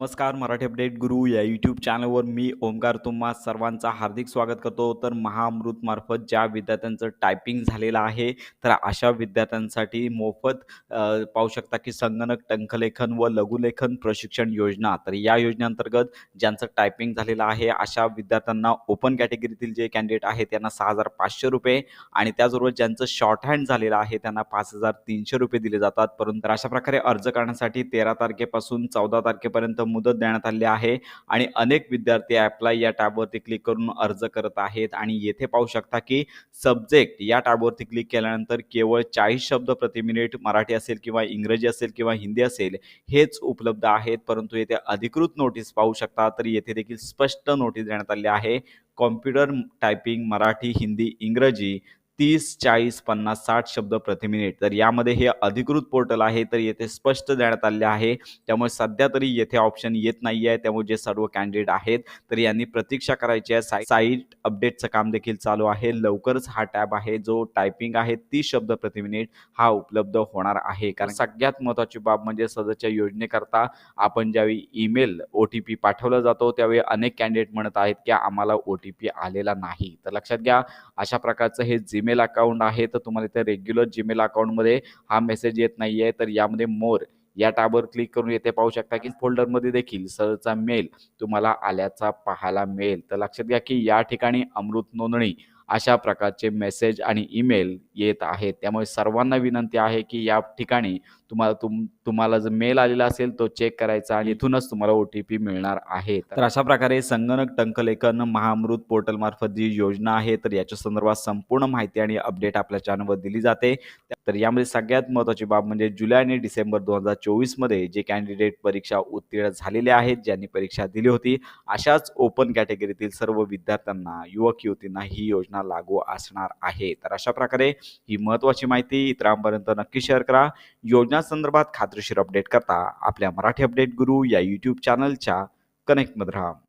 नमस्कार मराठी अपडेट गुरु या यूट्यूब चॅनलवर मी ओमकार तुम्हा सर्वांचा हार्दिक स्वागत करतो. तर महाअमृतमार्फत ज्या विद्यार्थ्यांचं टायपिंग झालेलं आहे तर अशा विद्यार्थ्यांसाठी मोफत पाहू शकता की संगणक टंकलेखन व लघुलेखन प्रशिक्षण योजना. तर या योजनेअंतर्गत ज्यांचं टायपिंग झालेलं आहे अशा विद्यार्थ्यांना ओपन कॅटेगरीतील जे कॅन्डिडेट आहेत त्यांना सहा हजार पाचशे रुपये आणि त्याचबरोबर ज्यांचं शॉर्ट हँड झालेलं आहे त्यांना पाच हजार तीनशे रुपये दिले जातात. परंतु अशा प्रकारे अर्ज करण्यासाठी तेरा तारखेपासून चौदा तारखेपर्यंत मुदत देण्यात आली आहे आणि अनेक विद्यार्थी ॲप्लाय या टॅबवरती क्लिक करून अर्ज करत आहेत. आणि येथे पाहू शकता की सब्जेक्ट या टॅबवरती क्लिक केल्यानंतर केवळ चाळीस शब्द प्रति मिनिट मराठी असेल किंवा इंग्रजी असेल किंवा हिंदी असेल हेच उपलब्ध आहेत. परंतु येथे अधिकृत नोटीस पाहू शकता तर येथे देखील स्पष्ट नोटीस देण्यात आली आहे. कॉम्प्युटर टायपिंग मराठी हिंदी इंग्रजी तीस चाळीस पन्नास साठ शब्द प्रति मिनिट तर यामध्ये हे अधिकृत पोर्टल आहे तर येथे स्पष्ट देण्यात आले आहे. त्यामुळे सध्या तरी येथे ऑप्शन येत नाही आहे त्यामुळे जे सर्व कॅन्डिडेट आहेत तर यांनी प्रतीक्षा करायची आहे. साई साईट अपडेटचं काम देखील चालू आहे. लवकरच हा टॅब आहे जो टायपिंग आहे तीस शब्द प्रति मिनिट हा उपलब्ध होणार आहे. कारण सगळ्यात महत्त्वाची बाब म्हणजे सदरच्या योजनेकरता आपण ज्यावेळी ईमेल ओ टी पी पाठवला जातो त्यावेळी अनेक कॅन्डिडेट म्हणत आहेत की आम्हाला ओ टी पी आलेला नाही. तर लक्षात घ्या अशा प्रकारचं हे जीमेल अकाउंट आहे तर तुम्हाला इथे रेग्युलर जीमेल अकाउंटमध्ये हा मेसेज येत नाही आहे तर यामध्ये मोर या टॅबवर क्लिक करून येथे पाहू शकता की फोल्डरमध्ये देखील सरचा मेल तुम्हाला आल्याचा पाहायला मिळेल. तर लक्षात घ्या की या ठिकाणी अमृत नोंदणी अशा प्रकारचे मेसेज आणि ईमेल येत आहेत. त्यामुळे सर्वांना विनंती आहे की या ठिकाणी तुम्हाला तुम तुम्हाला जर मेल आलेला असेल तो चेक करायचा आणि इथूनच तुम्हाला ओ टी पी मिळणार आहे. तर अशा प्रकारे संगणक टंकलेखन महाअमृत पोर्टल मार्फत जी योजना आहे तर याच्या संदर्भात संपूर्ण माहिती आणि अपडेट आपल्या चॅनलवर दिली जाते. तर यामध्ये सगळ्यात महत्त्वाची बाब म्हणजे जुलै आणि डिसेंबर दोन हजार चोवीसमध्ये जे कॅन्डिडेट परीक्षा उत्तीर्ण झालेले आहेत ज्यांनी परीक्षा दिली होती अशाच ओपन कॅटेगरीतील सर्व विद्यार्थ्यांना युवक युवतींना ही योजना लागू असणार आहे. तर अशा प्रकारे ही महत्त्वाची माहिती इतरांपर्यंत नक्की शेअर करा. योजना संदर्भात खात्रीशीर अपडेट करता आपल्या मराठी अपडेट गुरु या यूट्यूब चॅनलच्या कनेक्टमध्ये राहा